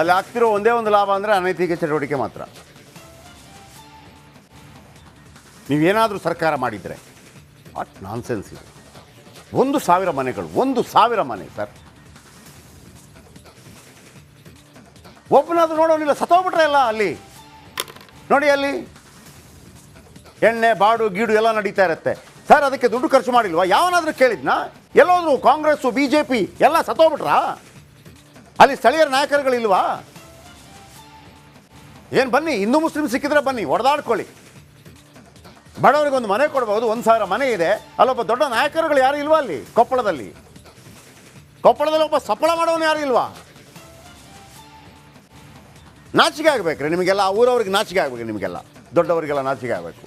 ಅಲ್ಲಿ ಆಗ್ತಿರೋ ಒಂದೇ ಒಂದು ಲಾಭ ಅಂದರೆ ಅನೈತಿಕ ಚಟುವಟಿಕೆ ಮಾತ್ರ. ನೀವೇನಾದರೂ ಸರ್ಕಾರ ಮಾಡಿದರೆ ವಾಟ್ ನಾನ್ಸೆನ್ಸ್ ಇದು. ಒಂದು ಸಾವಿರ ಮನೆಗಳು, ಒಂದು ಸಾವಿರ ಮನೆ ಸರ್ ಒಬ್ಬನಾದ್ರೂ ನೋಡೋನಿಲ್ಲ, ಸತ್ತೋಗ್ಬಿಟ್ರೆ ಎಲ್ಲ ಅಲ್ಲಿ? ನೋಡಿ ಅಲ್ಲಿ. ಎಣ್ಣೆ, ಬಾಡು, ಗೀಡು ಎಲ್ಲ ನಡೀತಾ ಇರುತ್ತೆ. ಸರ್ ಅದಕ್ಕೆ ದುಡ್ಡು ಖರ್ಚು ಮಾಡಿಲ್ವಾ? ಯಾವನಾದ್ರೂ ಕೇಳಿದ್ನಾ? ಎಲ್ಲೋದ್ರು ಕಾಂಗ್ರೆಸ್ಸು ಬಿ ಜೆ ಪಿ ಎಲ್ಲ ಸತ್ತೋಗ್ಬಿಟ್ರಾ? ಅಲ್ಲಿ ಸ್ಥಳೀಯ ನಾಯಕರುಗಳಿಲ್ವಾ? ಏನು ಬನ್ನಿ, ಹಿಂದೂ ಮುಸ್ಲಿಂ ಸಿಕ್ಕಿದ್ರೆ ಬನ್ನಿ ಹೊಡೆದಾಡ್ಕೊಳ್ಳಿ ಬಡವರಿಗೆ ಒಂದು ಮನೆ ಕೊಡ್ಬೋದು, ಒಂದು ಸಾವಿರ ಮನೆ ಇದೆ. ಅಲ್ಲೊಬ್ಬ ದೊಡ್ಡ ನಾಯಕರುಗಳು ಯಾರು ಇಲ್ವಾ ಅಲ್ಲಿ, ಕೊಪ್ಪಳದಲ್ಲಿ? ಕೊಪ್ಪಳದಲ್ಲಿ ಒಬ್ಬ ಸಫಲ ಮಾಡೋನು ಯಾರು ಇಲ್ವಾ? ನಾಚಿಕೆ ಆಗ್ಬೇಕ್ರಿ ನಿಮಗೆಲ್ಲ, ಆ ಊರವ್ರಿಗೆ ನಾಚಿಕೆ ಆಗ್ಬೇಕು ನಿಮಗೆಲ್ಲ. ದೊಡ್ಡವರಿಗೆಲ್ಲ ನಾಚಿಕೆ ಆಗಬೇಕು.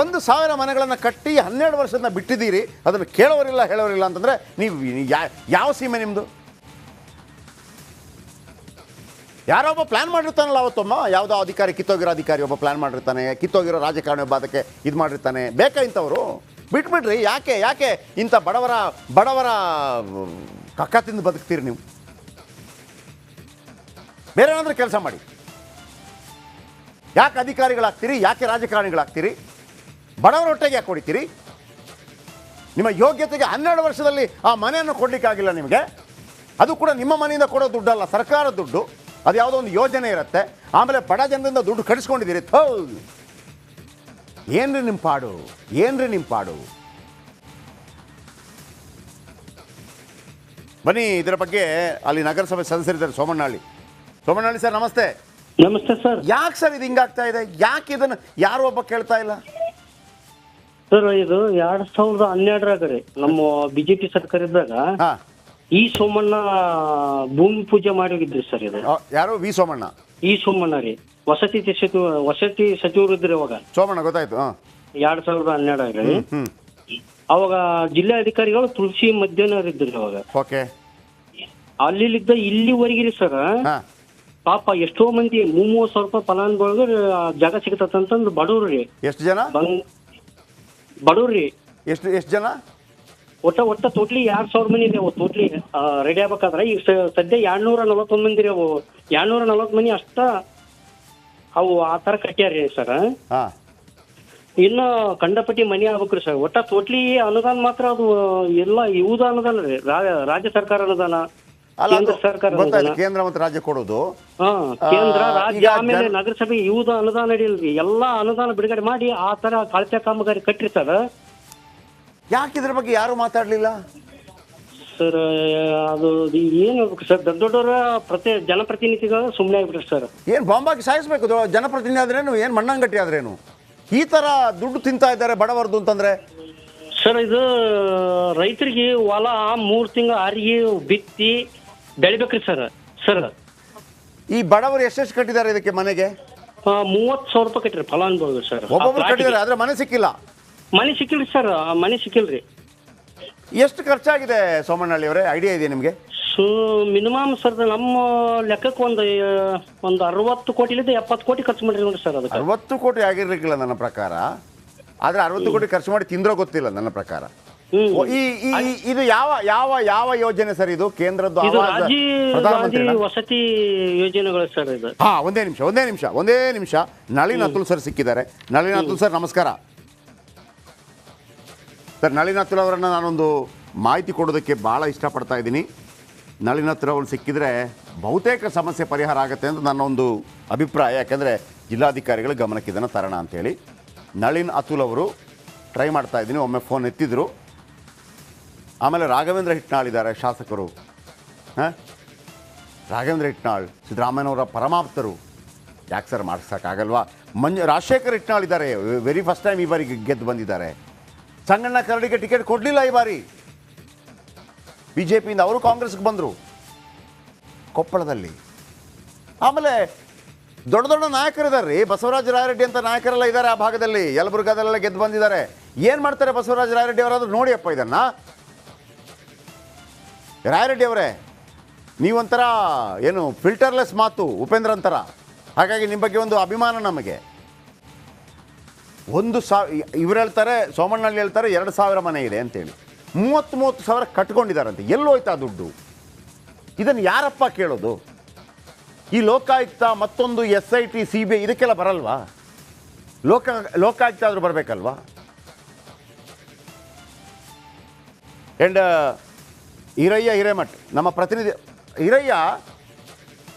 ಒಂದು ಸಾವಿರ ಮನೆಗಳನ್ನು ಕಟ್ಟಿ ಹನ್ನೆರಡು ವರ್ಷದಿಂದ ಬಿಟ್ಟಿದ್ದೀರಿ. ಅದನ್ನು ಕೇಳೋರಿಲ್ಲ, ಹೇಳೋರಿಲ್ಲ ಅಂತಂದರೆ ನೀವು ಯಾವ ಸೀಮೆ ನಿಮ್ಮದು ಯಾರೋ ಒಬ್ಬ ಪ್ಲ್ಯಾನ್ ಮಾಡಿರ್ತಾನಲ್ಲ ಅವತ್ತೊಮ್ಮ. ಯಾವುದೋ ಅಧಿಕಾರಿ, ಕಿತ್ತೋಗಿರೋ ಅಧಿಕಾರಿ ಒಬ್ಬ ಪ್ಲ್ಯಾನ್ ಮಾಡಿರ್ತಾನೆ. ಕಿತ್ತೋಗಿರೋ ರಾಜಕಾರಣಿ ಒಬ್ಬ ಅದಕ್ಕೆ ಇದು ಮಾಡಿರ್ತಾನೆ. ಬೇಕಾ ಇಂಥವರು? ಬಿಟ್ಬಿಡ್ರಿ. ಯಾಕೆ ಯಾಕೆ ಇಂಥ ಬಡವರ ಬಡವರ ಕಕ್ಕ ತಿಂದು ಬದುಕ್ತೀರಿ ನೀವು? ಬೇರೆ ಏನಾದರೂ ಕೆಲಸ ಮಾಡಿ. ಯಾಕೆ ಅಧಿಕಾರಿಗಳಾಗ್ತೀರಿ? ಯಾಕೆ ರಾಜಕಾರಣಿಗಳಾಗ್ತೀರಿ? ಬಡವರ ಹೊಟ್ಟೆಗೆ ಯಾಕೆ ಹೊಡಿತೀರಿ ನಿಮ್ಮ ಯೋಗ್ಯತೆಗೆ ಹನ್ನೆರಡು ವರ್ಷದಲ್ಲಿ ಆ ಮನೆಯನ್ನು ಕೊಡಲಿಕ್ಕಾಗಿಲ್ಲ ನಿಮಗೆ. ಅದು ಕೂಡ ನಿಮ್ಮ ಮನೆಯಿಂದ ಕೊಡೋ ದುಡ್ಡಲ್ಲ ಸರ್ಕಾರದ ದುಡ್ಡು. ಅದು ಯಾವುದೋ ಒಂದು ಯೋಜನೆ ಇರುತ್ತೆ. ಆಮೇಲೆ ಬಡ ಜನರಿಂದ ದುಡ್ಡು ಕಡಿಸ್ಕೊಂಡಿದ್ದೀರಿ ಥೋ! ಏನ್ರಿ ನಿಮ್ಮ ಪಾಡು? ಏನ್ರಿ ನಿಮ್ಮ ಪಾಡು? ಬನ್ನಿ ಇದರ ಬಗ್ಗೆ ಅಲ್ಲಿ ನಗರಸಭೆ ಸದಸ್ಯರಿದ್ದಾರೆ ಸೋಮಣ್ಣಹಳ್ಳಿ. ಸೋಮಣ್ಣಹಳ್ಳಿ ಸರ್ ನಮಸ್ತೆ. ನಮಸ್ತೆ ಸರ್. ಯಾಕೆ ಸರ್ ಇದು ಹಿಂಗಾಗ್ತಾ ಇದೆ? ಯಾಕೆ ಇದನ್ನು ಯಾರು ಒಬ್ಬ ಕೇಳ್ತಾ ಇಲ್ಲ? ಸರ್ ಇದು ಎರಡ್ ಸಾವಿರದ ಹನ್ನೆರಡರಾಗ ರೀ ನಮ್ಮ ಬಿಜೆಪಿ ಸರ್ಕಾರ ಇದ್ದಾಗ ಹಾ. ಈ ಸೋಮಣ್ಣ ಭೂಮಿ ಪೂಜೆ ಮಾಡಿ ಹೋಗಿದ್ರಿ ಸರ್ ಇದು. ಆ, ಯಾರು? ವಿ ಸೋಮಣ್ಣ? ಈ ಸೋಮಣ್ಣ ರೀ. ವಸತಿ ಸಚಿವ ವಸತಿ ಸಚಿವರು ಇದ್ರಿ ಅವಾಗ ಸೋಮಣ್ಣ ಗೊತ್ತಾಯ್ತು ಹಾಂ. ಎರಡ್ ಸಾವಿರದ ಹನ್ನೆರಡರಾಗ ರೀ ಅವಾಗ ಅವಾಗ ಜಿಲ್ಲಾಧಿಕಾರಿಗಳು ತುಳಸಿ ಮಧ್ಯಾಹ್ನ ಇದ್ರಿ ಅವಾಗ ಓಕೆ. ಅಲ್ಲಿಲ್ಲಿದ್ದ ಇಲ್ಲಿವರೆಗೆ ರೀ ಸರ್ ಹಾಂ. ಪಾಪ ಎಷ್ಟೋ ಮಂದಿ ಮೂವತ್ತು ಸಾವಿರ ರೂಪಾಯಿ ಫಲಾನುಭವಿಗಳು ಜಾಗ ಸಿಗತ್ತಂತಂದು ಬಡವ್ರು ರೀ. ಎಷ್ಟು ಜನ? ಬಂಗ್ ಬಡವ್ರು ಎಷ್ಟು ಎಷ್ಟು ಜನ? ಒಟ್ಟ ಒಟ್ಟ ಟೋಟ್ಲಿ ಎರಡ್ ಸಾವಿರ ಮಂದಿ ಇದೆ ಅವು ಟೋಟ್ಲಿ ರೆಡಿ ಆಗ್ಬೇಕಾದ್ರೆ ಈಗ ಸದ್ಯ ಎರಡ್ನೂರ ನಲವತ್ತೊಂದು ಮಂದಿ ರೀ ಅವು ಎರಡ್ನೂರ ನಲವತ್ತು ಮಂದಿ ಅಷ್ಟ ಅವು ಆ ಥರ ಕಟ್ಟ್ಯಾರಿ ಸರ್. ಹಾಂ. ಇನ್ನ ಕಂಡಪಟ್ಟಿ ಮನಿ ಆಗ್ಬೇಕ್ರಿ ಸರ್. ಒಟ್ಟ ಟೋಟ್ಲಿ ಅನುದಾನ ಮಾತ್ರ ಅದು ಎಲ್ಲ ಇವುದ ಅನುದಾನ ರೀ ರಾಜ್ಯ ಸರ್ಕಾರ ಅನುದಾನ. ಕೇಂದ್ರ ಸರ್ಕಾರ ಗೊತ್ತಾಯ್ತು ಕೇಂದ್ರ ಮತ್ತು ರಾಜ್ಯ ಕೊಡೋದು. ಕೇಂದ್ರ ರಾಜ್ಯ ಆಮೇಲೆ ನಗರಸಭೆ ಇವುದ ಅನುದಾನ ನಡೀಲ್ರಿ ಎಲ್ಲಾ ಅನುದಾನ ಬಿಡುಗಡೆ ಮಾಡಿ ಆ ತರ ಕಳಪೆ ಕಾಮಗಾರಿ ಕಟ್ಟಿರ್ತಾರ ಯಾಕೆ ಇದ್ರ ಬಗ್ಗೆ ಯಾರು ಮಾತಾಡ್ಲಿಲ್ಲ? ಸರ್ ಅದು ಏನು ಸರ್ ದೊಡ್ಡ ದೊಡ್ಡವರ ಪ್ರತಿ ಜನಪ್ರತಿನಿಧಿಗಳು ಸುಮ್ಮನೆ ಆಗ್ಬಿಟ್ರಿ ಸರ್. ಏನು ಬಾಂಬಾಗಿ ಸಾಯಿಸ್ಬೇಕು ಜನಪ್ರತಿನಿಧಿ ಆದ್ರೇನು ಏನು ಮಣ್ಣಂಗಟ್ಟಿ ಆದ್ರೇನು? ಈ ತರ ದುಡ್ಡು ತಿಂತಾ ಇದ್ದಾರೆ ಬಡವರದು ಅಂತಂದ್ರೆ? ಸರ್ ಇದು ರೈತರಿಗೆ ಹೊಲ ಮೂರು ತಿಂಗಳು ಅರಿಗೆ ಬಿತ್ತಿ ಬೆಳಿಬೇಕ್ರಿ ಸರ್ ಸರ್. ಈ ಬಡವರು ಎಷ್ಟೆಷ್ಟು ಕಟ್ಟಿದ್ದಾರೆ ಇದಕ್ಕೆ ಮನೆಗೆ? ಮೂವತ್ತು ಸಾವಿರ ರೂಪಾಯಿ ಕಟ್ಟಿರಿ ಫಲಾನುಭವಿಗಳು ಸರ್. ಒಬ್ಬೊಬ್ರು ಕಟ್ಟಿದ್ದಾರೆ ಆದ್ರೆ ಮನೆ ಸಿಕ್ಕಿಲ್ಲ. ಮನೆ ಸಿಕ್ಕಿಲ್ರಿ ಸರ್ ಮನೆ ಸಿಕ್ಕಿಲ್ರಿ. ಎಷ್ಟು ಖರ್ಚಾಗಿದೆ ಸೋಮಣ್ಣಳ್ಳಿ ಅವರೇ? ಐಡಿಯಾ ಇದೆ ನಿಮಗೆ? ಸೊ ಮಿನಿಮಮ್ ಸರ್ ನಮ್ಮ ಲೆಕ್ಕಕ್ಕೆ ಒಂದು ಒಂದು ಅರವತ್ತು ಕೋಟಿಲಿಂದ ಎಪ್ಪತ್ತು ಕೋಟಿ ಖರ್ಚು ಮಾಡಿರಿ ನೋಡಿ ಸರ್ ಅದಕ್ಕೆ. ಅರವತ್ತು ಕೋಟಿ ಆಗಿರ್ಲಿಕ್ಕಿಲ್ಲ ನನ್ನ ಪ್ರಕಾರ. ಆದ್ರೆ ಅರವತ್ತು ಕೋಟಿ ಖರ್ಚು ಮಾಡಿ ತಿಂದ್ರೋ ಗೊತ್ತಿಲ್ಲ ನನ್ನ ಪ್ರಕಾರ. ಈ ಇದು ಯಾವ ಯಾವ ಯಾವ ಯೋಜನೆ ಸರ್ ಇದು? ಕೇಂದ್ರದ್ದು ವಸತಿ ಯೋಜನೆಗಳು ಸರ್ ಇದು. ಹಾ ಒಂದೇ ನಿಮಿಷ ಒಂದೇ ನಿಮಿಷ ಒಂದೇ ನಿಮಿಷ. ನಳಿನ್ ಅತುಲ್ ಸರ್ ಸಿಕ್ಕಿದ್ದಾರೆ. ನಳಿನ್ ಅತುಲ್ ಸರ್ ನಮಸ್ಕಾರ. ಸರ್ ನಳಿನ್ ಅತುಲ್ ಅವರನ್ನ ನಾನೊಂದು ಮಾಹಿತಿ ಕೊಡೋದಕ್ಕೆ ಭಾಳ ಇಷ್ಟಪಡ್ತಾ ಇದ್ದೀನಿ. ನಳಿನ್ ಅತುಲ್ ಅವರು ಸಿಕ್ಕಿದ್ರೆ ಬಹುತೇಕ ಸಮಸ್ಯೆ ಪರಿಹಾರ ಆಗುತ್ತೆ ಅಂತ ನನ್ನ ಒಂದು ಅಭಿಪ್ರಾಯ. ಯಾಕೆಂದರೆ ಜಿಲ್ಲಾಧಿಕಾರಿಗಳ ಗಮನಕ್ಕೆ ತರಣ ಅಂತ ಅಂತೇಳಿ. ನಳಿನ್ ಅತುಲ್ ಅವರು ಟ್ರೈ ಮಾಡ್ತಾ ಇದ್ದೀನಿ ಒಮ್ಮೆ ಫೋನ್ ಎತ್ತಿದ್ರು. ಆಮೇಲೆ ರಾಘವೇಂದ್ರ ಹಿಟ್ನಾಳ್ ಇದ್ದಾರೆ ಶಾಸಕರು. ಹಾಂ? ರಾಘವೇಂದ್ರ ಹಿಟ್ನಾಳ್ ಸಿದ್ದರಾಮಯ್ಯನವರ ಪರಮಾಪ್ತರು. ಯಾಕೆ ಸರ್ ಮಾಡಿಸೋಕ್ಕಾಗಲ್ವಾ? ಮಂಜು, ರಾಜಶೇಖರ್ ಹಿಟ್ನಾಳ್ ಇದ್ದಾರೆ ವೆರಿ ಫಸ್ಟ್ ಟೈಮ್ ಈ ಬಾರಿ ಗೆದ್ದು ಬಂದಿದ್ದಾರೆ. ಸಂಗಣ್ಣ ಕರಡಿಗೆ ಟಿಕೆಟ್ ಕೊಡಲಿಲ್ಲ ಈ ಬಾರಿ. ಬಿ ಜೆ ಪಿಯಿಂದ ಅವರು ಕಾಂಗ್ರೆಸ್ಗೆ ಬಂದರು. ಕೊಪ್ಪಳದಲ್ಲಿ. ಆಮೇಲೆ ದೊಡ್ಡ ದೊಡ್ಡ ನಾಯಕರಿದ್ದಾರೆ. ರೀ ಬಸವರಾಜ ರಾಯರೆಡ್ಡಿ ಅಂತ ನಾಯಕರೆಲ್ಲ ಇದ್ದಾರೆ ಆ ಭಾಗದಲ್ಲಿ. ಯಲಬುರ್ಗಾದಲ್ಲೆಲ್ಲ ಗೆದ್ದು ಬಂದಿದ್ದಾರೆ. ಏನು ಮಾಡ್ತಾರೆ ಬಸವರಾಜ ರಾಯರೆಡ್ಡಿ ಅವರಾದ್ರೂ ನೋಡಿಯಪ್ಪ ಇದನ್ನು. ರಾಯರೆಡ್ಡಿ ಅವರೇ ನೀವೊಂಥರ ಏನು ಫಿಲ್ಟರ್ಲೆಸ್ ಮಾತು ಉಪೇಂದ್ರ ಅಂತರ ಹಾಗಾಗಿ ನಿಮ್ಮ ಬಗ್ಗೆ ಒಂದು ಅಭಿಮಾನ ನಮಗೆ. ಒಂದು ಸಾವಿರ ಇವ್ರು ಹೇಳ್ತಾರೆ ಸೋಮಣ್ಣಲ್ಲಿ ಹೇಳ್ತಾರೆ, ಎರಡು ಸಾವಿರ ಮನೆ ಇದೆ ಅಂತೇಳಿ. ಮೂವತ್ತು ಮೂವತ್ತು ಸಾವಿರ ಕಟ್ಕೊಂಡಿದ್ದಾರಂತೆ ಎಲ್ಲೋಯ್ತು ದುಡ್ಡು? ಇದನ್ನು ಯಾರಪ್ಪ ಕೇಳೋದು? ಈ ಲೋಕಾಯುಕ್ತ ಮತ್ತೊಂದು S I T, C B ಇದಕ್ಕೆಲ್ಲ ಬರಲ್ವಾ? ಲೋಕ, ಲೋಕಾಯುಕ್ತ ಆದರೂ ಬರಬೇಕಲ್ವಾ? ಆ್ಯಂಡ್ ಹಿರಯ್ಯ ಹಿರೇಮಠ್, ನಮ್ಮ ಪ್ರತಿನಿಧಿ ಹಿರಯ್ಯ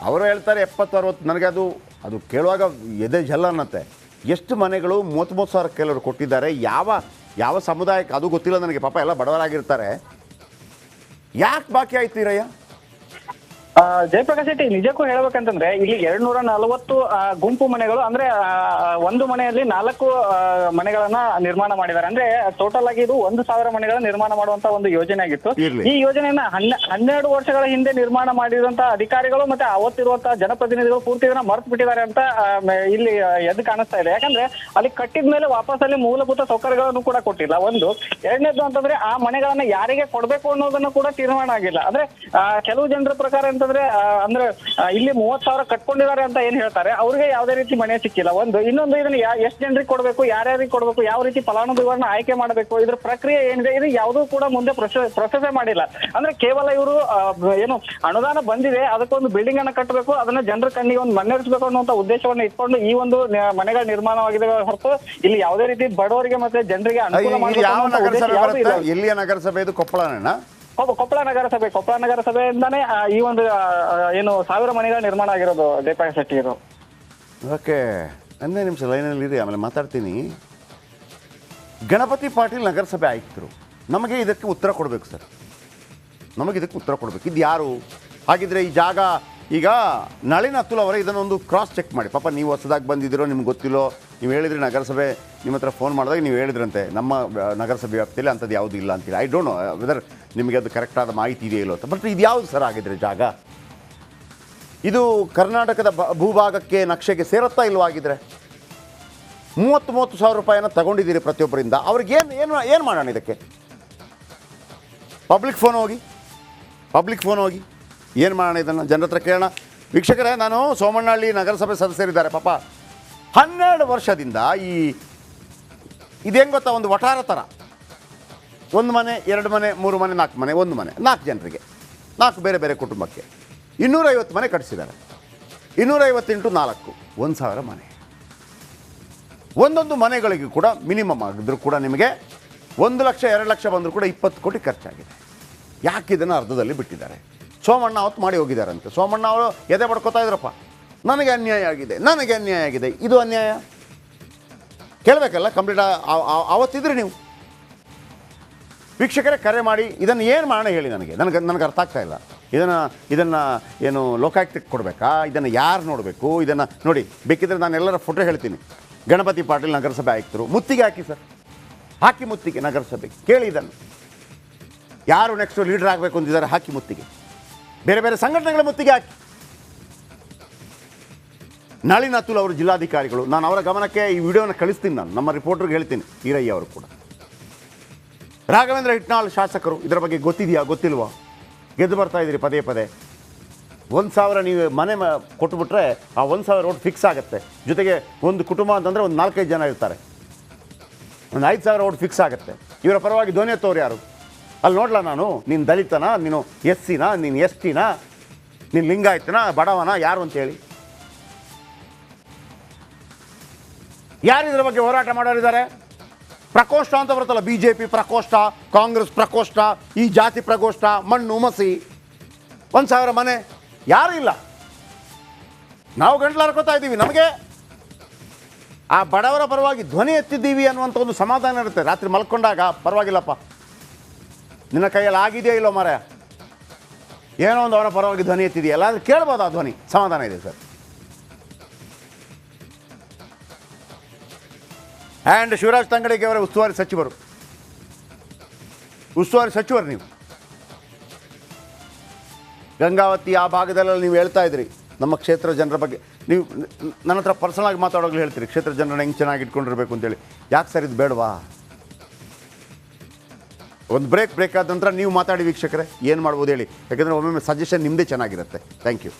ಅವರು ಹೇಳ್ತಾರೆ ಎಪ್ಪತ್ತು ಅರವತ್ತು, ನನಗೆ ಅದು ಅದು ಕೇಳುವಾಗ ಎದೆ ಜಲ್ಲ ಅನ್ನತ್ತೆ ಎಷ್ಟು ಮನೆಗಳು ಮೂವತ್ತು ಮೂವತ್ತು ಸಾವಿರ ಕೆಲವರು ಕೊಟ್ಟಿದ್ದಾರೆ, ಯಾವ ಯಾವ ಸಮುದಾಯಕ್ಕೆ, ಅದು ಗೊತ್ತಿಲ್ಲ ನನಗೆ, ಪಾಪ ಎಲ್ಲ ಬಡವರಾಗಿರ್ತಾರೆ. ಯಾಕೆ ಬಾಕಿ ಆಯ್ತು ಹಿರಯ್ಯ? ಜಯಪ್ರಕಾಶ್ ಶೆಟ್ಟಿ ನಿಜಕ್ಕೂ ಹೇಳ್ಬೇಕಂತಂದ್ರೆ ಇಲ್ಲಿ ಎರಡ್ ನೂರ ನಲವತ್ತು ಗುಂಪು ಮನೆಗಳು ಅಂದ್ರೆ ಒಂದು ಮನೆಯಲ್ಲಿ ನಾಲ್ಕು ಮನೆಗಳನ್ನ ನಿರ್ಮಾಣ ಮಾಡಿದ್ದಾರೆ. ಅಂದ್ರೆ ಟೋಟಲ್ ಆಗಿ ಇದು ಒಂದು ಸಾವಿರ ಮನೆಗಳ ನಿರ್ಮಾಣ ಮಾಡುವಂತ ಒಂದು ಯೋಜನೆ ಆಗಿತ್ತು. ಈ ಯೋಜನೆಯನ್ನ ಹನ್ನೆ ಹನ್ನೆರಡು ವರ್ಷಗಳ ಹಿಂದೆ ನಿರ್ಮಾಣ ಮಾಡಿದಂತ ಅಧಿಕಾರಿಗಳು ಮತ್ತೆ ಅವತ್ತಿರುವಂತಹ ಜನಪ್ರತಿನಿಧಿಗಳು ಪೂರ್ತಿ ಇದನ್ನ ಮರ್ತು ಬಿಟ್ಟಿದ್ದಾರೆ ಅಂತ ಇಲ್ಲಿ ಎದ್ದು ಕಾಣಿಸ್ತಾ ಇದೆ. ಯಾಕಂದ್ರೆ ಅಲ್ಲಿ ಕಟ್ಟಿದ ಮೇಲೆ ವಾಪಸ್ ಅಲ್ಲಿ ಮೂಲಭೂತ ಸೌಕರ್ಯಗಳನ್ನು ಕೂಡ ಕೊಟ್ಟಿಲ್ಲ. ಒಂದು ಎರಡನೇದು ಅಂತಂದ್ರೆ ಆ ಮನೆಗಳನ್ನ ಯಾರಿಗೆ ಕೊಡ್ಬೇಕು ಅನ್ನೋದನ್ನ ಕೂಡ ತೀರ್ಮಾನ ಆಗಿಲ್ಲ. ಅಂದ್ರೆ ಕೆಲವು ಜನರ ಪ್ರಕಾರ ಅಂತಂದ್ರೆ ಅಂದ್ರೆ ಆ, ಇಲ್ಲಿ ಮೂವತ್ ಸಾವಿರ ಕಟ್ಕೊಂಡಿದ್ದಾರೆ ಅಂತ ಏನ್ ಹೇಳ್ತಾರೆ ಅವ್ರಿಗೆ ಯಾವ್ದೇ ರೀತಿ ಮನೆ ಸಿಕ್ಕಿಲ್ಲ. ಒಂದು ಇನ್ನೊಂದು ಇದನ್ನ ಎಷ್ಟು ಜನರಿಗೆ ಕೊಡ್ಬೇಕು ಯಾರ್ಯಾರಿಗೆ ಕೊಡ್ಬೇಕು ಯಾವ ರೀತಿ ಫಲಾನುಭವಿಗಳನ್ನ ಆಯ್ಕೆ ಮಾಡಬೇಕು ಇದ್ರ ಪ್ರಕ್ರಿಯೆ ಏನಿದೆ ಇದು ಯಾವುದೂ ಕೂಡ ಮುಂದೆ ಪ್ರೊಸೆಸ್ ಮಾಡಿಲ್ಲ. ಅಂದ್ರೆ ಕೇವಲ ಇವರು ಏನು ಅನುದಾನ ಬಂದಿದೆ ಅದಕ್ಕೊಂದು ಬಿಲ್ಡಿಂಗ್ ಅನ್ನ ಕಟ್ಟಬೇಕು ಅದನ್ನ ಜನರ ಕಣ್ಣಿಗೆ ಒಂದು ಮಣ್ಣೆರಿಸಬೇಕು ಅನ್ನುವಂತ ಉದ್ದೇಶವನ್ನ ಇಟ್ಕೊಂಡು ಈ ಒಂದು ಮನೆಗಳ ನಿರ್ಮಾಣವಾಗಿದೆ ಹೊರತು ಇಲ್ಲಿ ಯಾವುದೇ ರೀತಿ ಬಡವರಿಗೆ ಮತ್ತೆ ಜನರಿಗೆ ಅನುಕೂಲ ಯಾವ ನಗರಸಭೆ ಎಲ್ಲಿಯ ನಗರಸಭೆ ಇದು ಕೊಪ್ಪಳನ ಕೊಪ್ಪ- ಕೊಪ್ಪಳ ನಗರಸಭೆ, ಕೊಪ್ಪಳ ನಗರಸಭೆಯಿಂದಾನೇ ಈ ಒಂದು ಏನು ಸಾವಿರ ಮನೆಗಳ ನಿರ್ಮಾಣ ಆಗಿರೋದು ಜಯಪ್ರಕಾಶ್ ಶೆಟ್ಟಿ ಇದು ಓಕೆ ಹನ್ನೆರಡು ನಿಮಿಷ ಲೈನಲ್ಲಿ ಇರಿ, ಆಮೇಲೆ ಮಾತಾಡ್ತೀನಿ. ಗಣಪತಿ ಪಾಟೀಲ್ ನಗರಸಭೆ ಆಯುಕ್ತರು, ನಮಗೆ ಇದಕ್ಕೆ ಉತ್ತರ ಕೊಡಬೇಕು ಸರ್. ನಮಗೆ ಇದಕ್ಕೆ ಉತ್ತರ ಕೊಡಬೇಕು. ಇದು ಯಾರು? ಹಾಗಿದ್ರೆ ಈ ಜಾಗ, ಈಗ ನಳಿನ್ ಅತುಲ್ ಅವರೇ ಇದನ್ನೊಂದು ಕ್ರಾಸ್ ಚೆಕ್ ಮಾಡಿ. ಪಾಪ ನೀವು ಹೊಸದಾಗಿ ಬಂದಿದ್ದೀರೋ, ನಿಮ್ಗೆ ಗೊತ್ತಿಲ್ಲೋ ನೀವು ಹೇಳಿದ್ರಿ ನಗರಸಭೆ ನಿಮ್ಮ ಹತ್ರ ಫೋನ್ ಮಾಡಿದಾಗ ನೀವು ಹೇಳಿದ್ರಂತೆ, ನಮ್ಮ ನಗರಸಭೆ ವ್ಯಾಪ್ತಿಯಲ್ಲಿ ಅಂಥದ್ದು ಯಾವುದೂ ಇಲ್ಲ ಅಂತೇಳಿ ಐ ಡೋಂಟ್ ನೋ ವೆದರ್ ನಿಮಗೆ ಅದು ಕರೆಕ್ಟಾದ ಮಾಹಿತಿ ಇದೆಯೋ ಇಲ್ಲೋ ಅಂತ. ಬಟ್ ಇದು ಯಾವುದು ಸರ್ ಆಗಿದ್ರೆ ಜಾಗ? ಇದು ಕರ್ನಾಟಕದ ಭೂಭಾಗಕ್ಕೆ ನಕ್ಷೆಗೆ ಸೇರುತ್ತಾ ಇಲ್ಲವಾಗಿದ್ರೆ ಮೂವತ್ತು ಮೂವತ್ತು ಸಾವಿರ ರೂಪಾಯಿನ ತಗೊಂಡಿದ್ದೀರಿ ಪ್ರತಿಯೊಬ್ಬರಿಂದ. ಅವ್ರಿಗೆ ಏನು ಏನು ಏನು ಮಾಡೋಣ ಇದಕ್ಕೆ? ಪಬ್ಲಿಕ್ ಫೋನ್ ಹೋಗಿ ಪಬ್ಲಿಕ್ ಫೋನ್ ಹೋಗಿ, ಏನು ಮಾಡೋಣ ಇದನ್ನು? ಜನರ ಹತ್ರ ಕೇಳೋಣ. ವೀಕ್ಷಕರೇ, ನಾನು ಸೋಮಣ್ಣಹಳ್ಳಿ ನಗರಸಭೆ ಸದಸ್ಯರಿದ್ದಾರೆ, ಪಾಪ. ಹನ್ನೆರಡು ವರ್ಷದಿಂದ ಈ ಇದೇನು ಗೊತ್ತಾ? ಒಂದು ವಠಾರ ಥರ ಒಂದು ಮನೆ, ಎರಡು ಮನೆ, ಮೂರು ಮನೆ, ನಾಲ್ಕು ಮನೆ, ಒಂದು ಮನೆ, ನಾಲ್ಕು ಜನರಿಗೆ, ನಾಲ್ಕು ಬೇರೆ ಬೇರೆ ಕುಟುಂಬಕ್ಕೆ. ಇನ್ನೂರೈವತ್ತು ಮನೆ ಕಟ್ಟಿಸಿದ್ದಾರೆ ಇನ್ನೂರೈವತ್ತೆಂಟು ನಾಲ್ಕು, ಒಂದು ಸಾವಿರ ಮನೆ. ಒಂದೊಂದು ಮನೆಗಳಿಗೆ ಕೂಡ ಮಿನಿಮಮ್ ಆಗಿದ್ರು ಕೂಡ ನಿಮಗೆ ಒಂದು ಲಕ್ಷ, ಎರಡು ಲಕ್ಷ ಬಂದರೂ ಕೂಡ ಇಪ್ಪತ್ತು ಕೋಟಿ ಖರ್ಚಾಗಿದೆ. ಯಾಕೆ ಇದನ್ನು ಅರ್ಧದಲ್ಲಿ ಬಿಟ್ಟಿದ್ದಾರೆ? ಸೋಮಣ್ಣ ಅವತ್ತು ಮಾಡಿ ಹೋಗಿದ್ದಾರಂತೆ. ಸೋಮಣ್ಣ ಅವರು ಎದೆ ಪಡ್ಕೋತಾ ಇದ್ರಪ್ಪ. ನನಗೆ ಅನ್ಯಾಯ ಆಗಿದೆ ನನಗೆ ಅನ್ಯಾಯ ಆಗಿದೆ. ಇದು ಅನ್ಯಾಯ? ಕೇಳಬೇಕಲ್ಲ ಕಂಪ್ಲೀಟ್ ಆವತ್ತಿದ್ರಿ ನೀವು. ವೀಕ್ಷಕರೇ, ಕರೆ ಮಾಡಿ, ಇದನ್ನು ಏನು ಮಾಡೋಣ ಹೇಳಿ ನನಗೆ. ನನಗೆ ನನಗೆ ಅರ್ಥ ಆಗ್ತಾ ಇಲ್ಲ. ಇದನ್ನು ಇದನ್ನು ಏನು ಲೋಕಾಯುಕ್ತಕ್ಕೆ ಕೊಡಬೇಕಾ? ಇದನ್ನು ಯಾರು ನೋಡಬೇಕು? ಇದನ್ನು ನೋಡಿ, ಬೇಕಿದ್ರೆ ನಾನು ಎಲ್ಲರ ಫೋಟೋ ಹೇಳ್ತೀನಿ. ಗಣಪತಿ ಪಾಟೀಲ್ ನಗರಸಭೆ ಆಯುಕ್ತರು. ಮುತ್ತಿಗೆ ಹಾಕಿ ಸರ್. ಹಾಕಿ ಮುತ್ತಿಗೆ ನಗರಸಭೆ. ಕೇಳಿ ಇದನ್ನು. ಯಾರು ನೆಕ್ಸ್ಟ್ ಲೀಡರ್ ಆಗಬೇಕು ಅಂತಿದ್ದಾರೆ, ಹಾಕಿ ಮುತ್ತಿಗೆ. ಬೇರೆ ಬೇರೆ ಸಂಘಟನೆಗಳ ಮುತ್ತಿಗೆ ಹಾಕಿ. ನಳಿನ್ ಅತುಲ್ ಅವರು ಜಿಲ್ಲಾಧಿಕಾರಿಗಳು. ನಾನು ಅವರ ಗಮನಕ್ಕೆ ಈ ವಿಡಿಯೋನ ಕಳಿಸ್ತೀನಿ ನಾನು. ನಮ್ಮ ರಿಪೋರ್ಟರ್ಗೆ ಹೇಳ್ತೀನಿ. ಈರಯ್ಯ ಅವರು ಕೂಡ. ರಾಘವೇಂದ್ರ ಹಿಟ್ನಾಳ್ ಶಾಸಕರು, ಇದರ ಬಗ್ಗೆ ಗೊತ್ತಿದೆಯಾ, ಗೊತ್ತಿಲ್ವಾ? ಗೆದ್ದು ಬರ್ತಾ ಇದ್ದೀರಿ ಪದೇ ಪದೇ. ಒಂದು ಸಾವಿರ ನೀವು ಮನೆ ಮ, ಕೊಟ್ಬಿಟ್ರೆ ಆ ಒಂದು ಸಾವಿರ ರೋಡ್ ಫಿಕ್ಸ್ ಆಗುತ್ತೆ. ಜೊತೆಗೆ ಒಂದು ಕುಟುಂಬ ಅಂತಂದರೆ ಒಂದು ನಾಲ್ಕೈದು ಜನ ಇರ್ತಾರೆ. ಒಂದು ಐದು ಸಾವಿರ ರೋಡ್ ಫಿಕ್ಸ್ ಆಗುತ್ತೆ. ಇವರ ಪರವಾಗಿ ಧ್ವನಿ ಅತ್ತವ್ರು ಯಾರು? ಅಲ್ಲಿ ನೋಡ್ಲಾ ನಾನು? ನೀನು ದಲಿತನ? ನೀನು ಎಸ್ ಸಿನ ನೀನು ಎಸ್ ಟಿನ ನೀನು ಲಿಂಗಾಯತನ? ಬಡವನ? ಯಾರು ಅಂತೇಳಿ? ಯಾರು ಇದ್ರ ಬಗ್ಗೆ ಹೋರಾಟ ಮಾಡೋರಿದ್ದಾರೆ? ಪ್ರಕೋಷ್ಠ ಅಂತ ಬರುತ್ತಲ್ಲ ಬಿ ಜೆ ಪಿ ಪ್ರಕೋಷ್ಠ, ಕಾಂಗ್ರೆಸ್ ಪ್ರಕೋಷ್ಠ, ಈ ಜಾತಿ ಪ್ರಕೋಷ್ಠ ಮಣ್ಣು, ಮಸಿ. ಒಂದು ಸಾವಿರ ಮನೆ. ಯಾರು ಇಲ್ಲ? ನಾವು ಗಂಟ್ಲು ಹರ್ಕೋತಾ ಇದ್ದೀವಿ, ನಮಗೆ. ಆ ಬಡವರ ಪರವಾಗಿ ಧ್ವನಿ ಎತ್ತಿದ್ದೀವಿ ಅನ್ನುವಂಥ ಒಂದು ಸಮಾಧಾನ ಇರುತ್ತೆ. ರಾತ್ರಿ ಮಲ್ಕೊಂಡಾಗ, ಪರವಾಗಿಲ್ಲಪ್ಪ. ನಿನ್ನ ಕೈಯಲ್ಲಿ ಆಗಿದೆಯೋ ಇಲ್ಲೋ ಮರ ಏನೋ ಒಂದು ಅವರ ಪರವಾಗಿ ಧ್ವನಿ ಎತ್ತಿದೆಯಲ್ಲ ಅದು ಕೇಳ್ಬೋದು ಆ ಧ್ವನಿ? ಸಮಾಧಾನ ಇದೆ ಸರ್. ಆ್ಯಂಡ್ ಶಿವರಾಜ್ ತಂಗಡಿಗೆ ಅವರ ಉಸ್ತುವಾರಿ ಸಚಿವರು. ಉಸ್ತುವಾರಿ ಸಚಿವರು ನೀವು. ಗಂಗಾವತಿ ಆ ಭಾಗದಲ್ಲೆಲ್ಲ ನೀವು ಹೇಳ್ತಾ ಇದ್ರಿ. ನಮ್ಮ ಕ್ಷೇತ್ರ ಜನರ ಬಗ್ಗೆ. ನೀವು ನನ್ನ ಹತ್ರ ಪರ್ಸನಲ್ ಆಗಿ ಮಾತಾಡೋಗ್ಲು ಹೇಳ್ತೀರಿ. ಕ್ಷೇತ್ರ ಜನರನ್ನ ಹೆಂಗೆ ಚೆನ್ನಾಗಿ ಇಟ್ಕೊಂಡಿರ್ಬೇಕು ಅಂತೇಳಿ. ಯಾಕೆ ಸರ್ ಇದು ಬೇಡವಾ? ಒಂದು ಬ್ರೇಕ್ ಬ್ರೇಕ್ ಆದ ನಂತರ ನೀವು ಮಾತಾಡಿ ವೀಕ್ಷಕರೇ. ಏನು ಮಾಡ್ಬೋದು ಹೇಳಿ. ಯಾಕಂದರೆ ಒಮ್ಮೊಮ್ಮೆ ಸಜೆಷನ್ ನಿಮ್ಮದೇ ಚೆನ್ನಾಗಿರುತ್ತೆ. Thank you